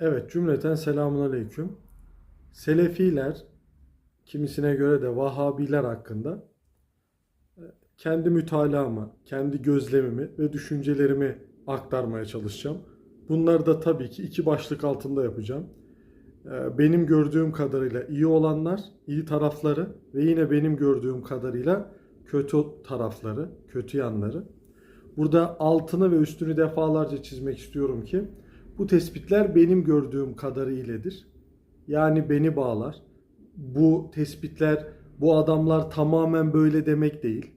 Evet cümleten selamun aleyküm. Selefiler, kimisine göre de Vahabiler hakkında e, kendi mütalaamı, kendi gözlemimi ve düşüncelerimi aktarmaya çalışacağım. Bunları da tabii ki iki başlık altında yapacağım. E, Benim gördüğüm kadarıyla iyi olanlar, iyi tarafları ve yine benim gördüğüm kadarıyla kötü tarafları, kötü yanları. Burada altını ve üstünü defalarca çizmek istiyorum ki bu tespitler benim gördüğüm kadarıyledir. Yani beni bağlar. Bu tespitler bu adamlar tamamen böyle demek değil.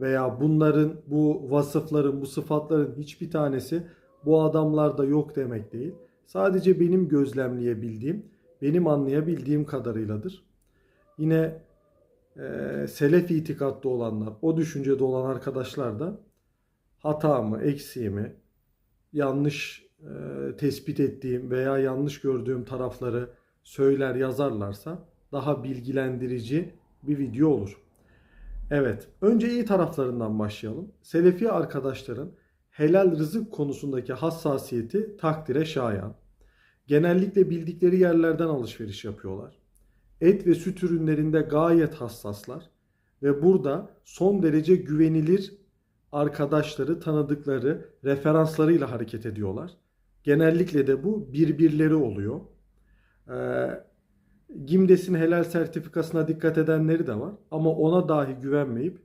Veya bunların, bu vasıfların, bu sıfatların hiçbir tanesi bu adamlarda yok demek değil. Sadece benim gözlemleyebildiğim, benim anlayabildiğim kadarıyladır. Yine e, selef itikatlı olanlar, o düşüncede olan arkadaşlar da hatamı, eksiğimi, yanlış e, tespit ettiğim veya yanlış gördüğüm tarafları söyler yazarlarsa daha bilgilendirici bir video olur. Evet, önce iyi taraflarından başlayalım. Selefi arkadaşların helal rızık konusundaki hassasiyeti takdire şayan. Genellikle bildikleri yerlerden alışveriş yapıyorlar. Et ve süt ürünlerinde gayet hassaslar ve burada son derece güvenilir arkadaşları, tanıdıkları, referanslarıyla hareket ediyorlar. Genellikle de bu birbirleri oluyor. Ee, Gimdes'in helal sertifikasına dikkat edenleri de var. Ama ona dahi güvenmeyip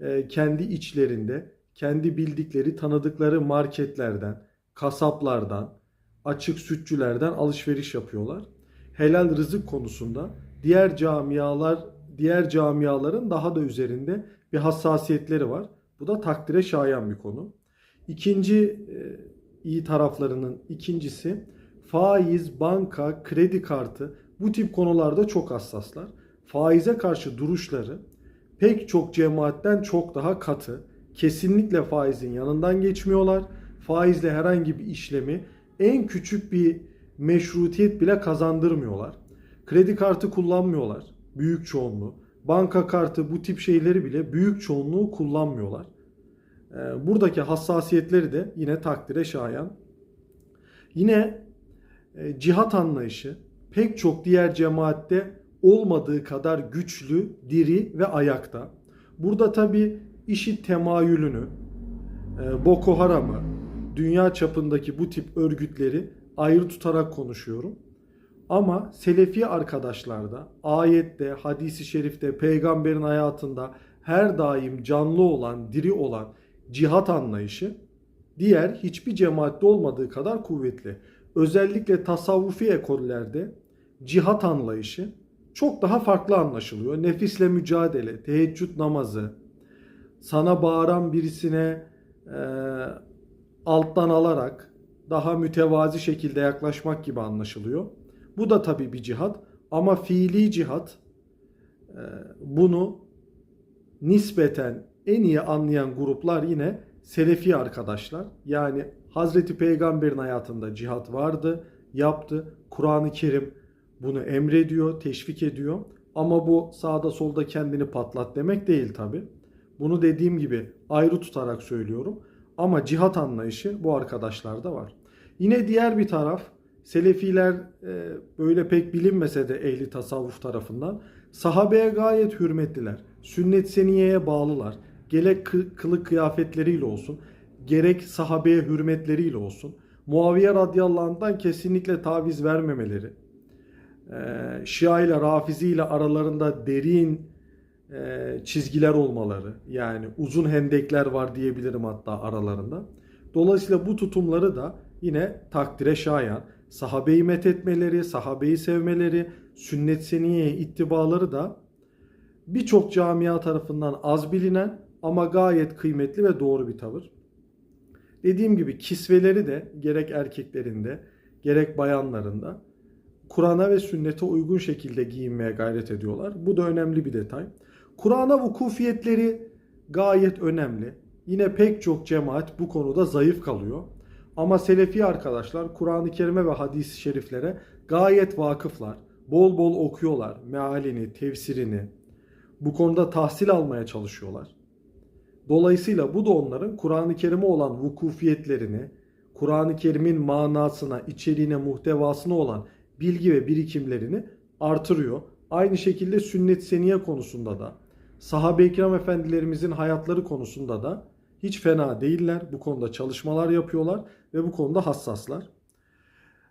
e, kendi içlerinde, kendi bildikleri, tanıdıkları marketlerden, kasaplardan, açık sütçülerden alışveriş yapıyorlar. Helal rızık konusunda diğer camialar, diğer camiaların daha da üzerinde bir hassasiyetleri var. Bu da takdire şayan bir konu. İkinci e, iyi taraflarının ikincisi faiz, banka, kredi kartı bu tip konularda çok hassaslar. Faize karşı duruşları pek çok cemaatten çok daha katı. Kesinlikle faizin yanından geçmiyorlar. Faizle herhangi bir işlemi en küçük bir meşrutiyet bile kazandırmıyorlar. Kredi kartı kullanmıyorlar. Büyük çoğunluğu. Banka kartı bu tip şeyleri bile büyük çoğunluğu kullanmıyorlar. Ee, Buradaki hassasiyetleri de yine takdire şayan. Yine e, cihat anlayışı pek çok diğer cemaatte olmadığı kadar güçlü, diri ve ayakta. Burada tabi işi temayülünü, e, Boko Haram'ı, dünya çapındaki bu tip örgütleri ayrı tutarak konuşuyorum. Ama Selefi arkadaşlarda ayette, hadisi şerifte, peygamberin hayatında her daim canlı olan, diri olan cihat anlayışı diğer hiçbir cemaatte olmadığı kadar kuvvetli. Özellikle tasavvufi ekollerde cihat anlayışı çok daha farklı anlaşılıyor. Nefisle mücadele, teheccüd namazı, sana bağıran birisine e, alttan alarak daha mütevazi şekilde yaklaşmak gibi anlaşılıyor. Bu da tabii bir cihat ama fiili cihat e, bunu nispeten en iyi anlayan gruplar yine Selefi arkadaşlar. Yani Hazreti Peygamber'in hayatında cihat vardı, yaptı. Kur'an-ı Kerim bunu emrediyor, teşvik ediyor. Ama bu sağda solda kendini patlat demek değil tabi. Bunu dediğim gibi ayrı tutarak söylüyorum. Ama cihat anlayışı bu arkadaşlarda var. Yine diğer bir taraf Selefiler e, böyle pek bilinmese de ehli tasavvuf tarafından sahabeye gayet hürmetliler. Sünnet seniyeye bağlılar. Gerek kı- kılık kıyafetleriyle olsun, gerek sahabeye hürmetleriyle olsun. Muaviye radıyallahu kesinlikle taviz vermemeleri. E, Şia ile Rafizi ile aralarında derin e, çizgiler olmaları. Yani uzun hendekler var diyebilirim hatta aralarında. Dolayısıyla bu tutumları da yine takdire şayan. Sahabeyi methetmeleri, sahabeyi sevmeleri, sünnet seniyeye ittibaları da birçok camia tarafından az bilinen ama gayet kıymetli ve doğru bir tavır. Dediğim gibi kisveleri de gerek erkeklerinde gerek bayanlarında Kur'an'a ve sünnete uygun şekilde giyinmeye gayret ediyorlar. Bu da önemli bir detay. Kur'an'a vukufiyetleri gayet önemli. Yine pek çok cemaat bu konuda zayıf kalıyor. Ama Selefi arkadaşlar Kur'an-ı Kerim'e ve hadis-i şeriflere gayet vakıflar. Bol bol okuyorlar. Mealini, tefsirini. Bu konuda tahsil almaya çalışıyorlar. Dolayısıyla bu da onların Kur'an-ı Kerim'e olan vukufiyetlerini, Kur'an-ı Kerim'in manasına, içeriğine, muhtevasına olan bilgi ve birikimlerini artırıyor. Aynı şekilde sünnet seniye konusunda da, sahabe-i kiram efendilerimizin hayatları konusunda da hiç fena değiller. Bu konuda çalışmalar yapıyorlar ve bu konuda hassaslar.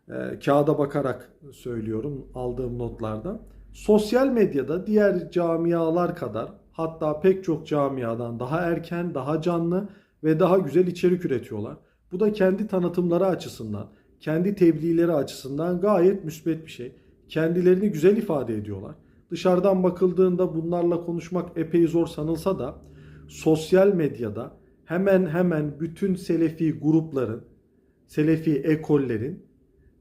Ee, kağıda bakarak söylüyorum aldığım notlarda. Sosyal medyada diğer camialar kadar hatta pek çok camiadan daha erken, daha canlı ve daha güzel içerik üretiyorlar. Bu da kendi tanıtımları açısından, kendi tebliğleri açısından gayet müsbet bir şey. Kendilerini güzel ifade ediyorlar. Dışarıdan bakıldığında bunlarla konuşmak epey zor sanılsa da sosyal medyada hemen hemen bütün selefi grupların, selefi ekollerin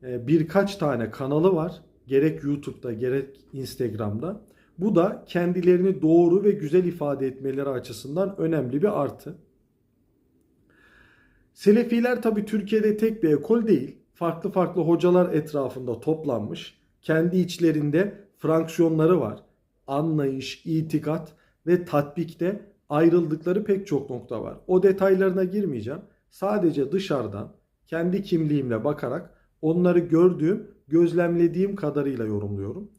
e, birkaç tane kanalı var. Gerek YouTube'da gerek Instagram'da. Bu da kendilerini doğru ve güzel ifade etmeleri açısından önemli bir artı. Selefiler tabi Türkiye'de tek bir ekol değil. Farklı farklı hocalar etrafında toplanmış. Kendi içlerinde fraksiyonları var. Anlayış, itikat ve tatbikte ayrıldıkları pek çok nokta var. O detaylarına girmeyeceğim. Sadece dışarıdan kendi kimliğimle bakarak onları gördüğüm, gözlemlediğim kadarıyla yorumluyorum.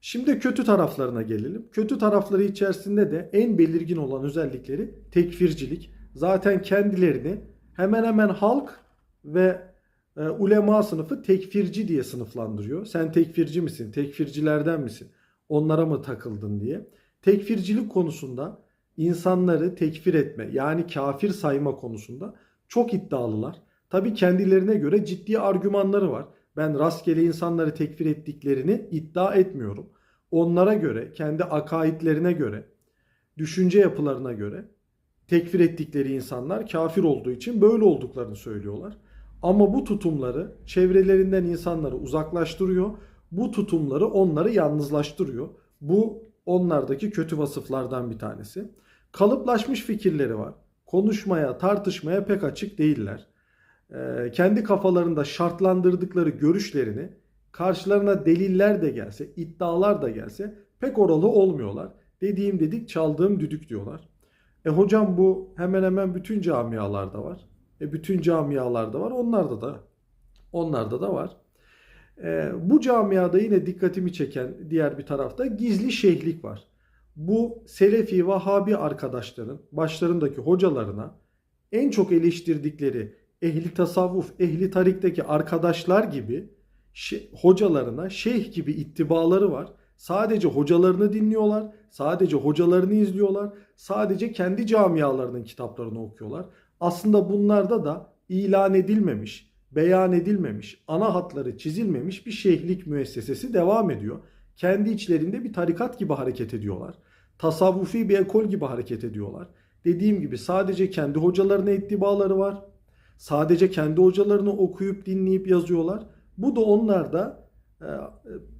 Şimdi kötü taraflarına gelelim. Kötü tarafları içerisinde de en belirgin olan özellikleri tekfircilik. Zaten kendilerini hemen hemen halk ve e, ulema sınıfı tekfirci diye sınıflandırıyor. Sen tekfirci misin? Tekfircilerden misin? Onlara mı takıldın diye. Tekfircilik konusunda insanları tekfir etme yani kafir sayma konusunda çok iddialılar. Tabi kendilerine göre ciddi argümanları var. Ben rastgele insanları tekfir ettiklerini iddia etmiyorum. Onlara göre, kendi akaidlerine göre, düşünce yapılarına göre tekfir ettikleri insanlar kafir olduğu için böyle olduklarını söylüyorlar. Ama bu tutumları çevrelerinden insanları uzaklaştırıyor. Bu tutumları onları yalnızlaştırıyor. Bu onlardaki kötü vasıflardan bir tanesi. Kalıplaşmış fikirleri var. Konuşmaya, tartışmaya pek açık değiller. Ee, kendi kafalarında şartlandırdıkları görüşlerini karşılarına deliller de gelse, iddialar da gelse pek oralı olmuyorlar. Dediğim dedik, çaldığım düdük diyorlar. E hocam bu hemen hemen bütün camialarda var. E bütün camialarda var. Onlarda da onlarda da var. E, bu camiada yine dikkatimi çeken diğer bir tarafta gizli şeyhlik var. Bu Selefi Vahabi arkadaşların başlarındaki hocalarına en çok eleştirdikleri ehli tasavvuf, ehli tarikteki arkadaşlar gibi şe- hocalarına şeyh gibi ittibaları var. Sadece hocalarını dinliyorlar, sadece hocalarını izliyorlar, sadece kendi camialarının kitaplarını okuyorlar. Aslında bunlarda da ilan edilmemiş, beyan edilmemiş, ana hatları çizilmemiş bir şeyhlik müessesesi devam ediyor. Kendi içlerinde bir tarikat gibi hareket ediyorlar. Tasavvufi bir ekol gibi hareket ediyorlar. Dediğim gibi sadece kendi hocalarına ittibaları var. Sadece kendi hocalarını okuyup dinleyip yazıyorlar. Bu da onlarda e,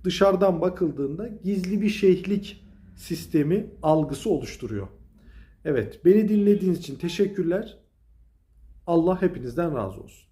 dışarıdan bakıldığında gizli bir şeyhlik sistemi algısı oluşturuyor. Evet, beni dinlediğiniz için teşekkürler. Allah hepinizden razı olsun.